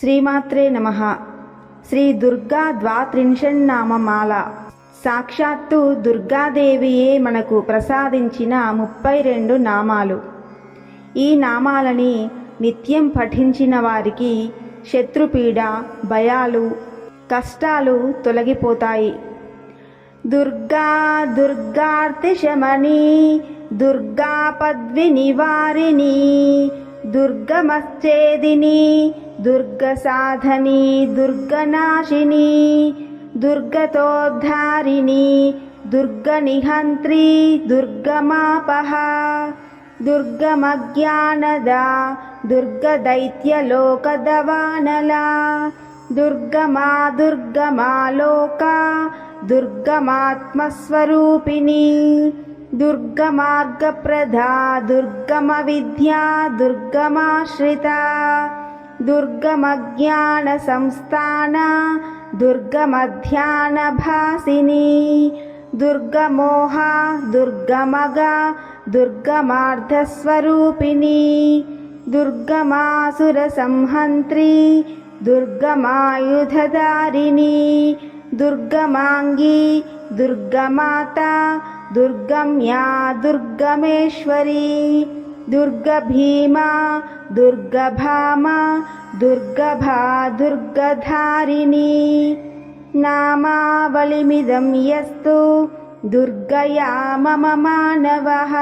శ్రీమాత్రే నమ. శ్రీ దుర్గా ద్వాత్రింశన్నామమాల సాక్షాత్తు దుర్గాదేవియే మనకు ప్రసాదించిన ముప్పై రెండు నామాలు. ఈ నామాలని నిత్యం పఠించిన వారికి శత్రుపీడ భయాలు కష్టాలు తొలగిపోతాయి. దుర్గా దుర్గార్తిశమని దుర్గా పద్వి నివారిణి दुर्गमश्चेदिनी दुर्गसाधनी दुर्गनाशिनी दुर्गतोद्धारिणी दुर्गनिहन्त्री दुर्गमापः दुर्गमज्ञानदा दुर्गदैत्यलोकदवानला। दुर्गमा दुर्गमालोका दुर्गमात्मस्वरूपिणी दुर्गमार्गप्रधा दुर्गमविद्या दुर्गमाश्रिता दुर्गमज्ञानसंस्थाना दुर्गमध्यानभासिनी दुर्गमोहा दुर्गमगा दुर्गमार्धस्वरूपिणी दुर्गमासुरसंहन्त्री दुर्गमायुधधारिणी दुर्गमाङ्गी दुर्गमाता दुर्गम्या दुर्गमेश्वरी दुर्गभीमा दुर्गभामा दुर्गभा दुर्गधारिणी। नामावलिमिदं यस्तु दुर्गया मम मानवः।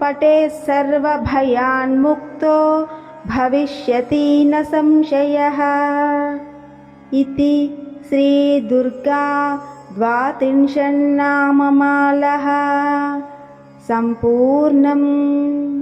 पटे पटेस्सर्वभयान्मुक्तो भविष्यति न संशयः। इति श्रीदुर्गा द्वात्रिंशन्नाममालः। सम्पूर्णम्।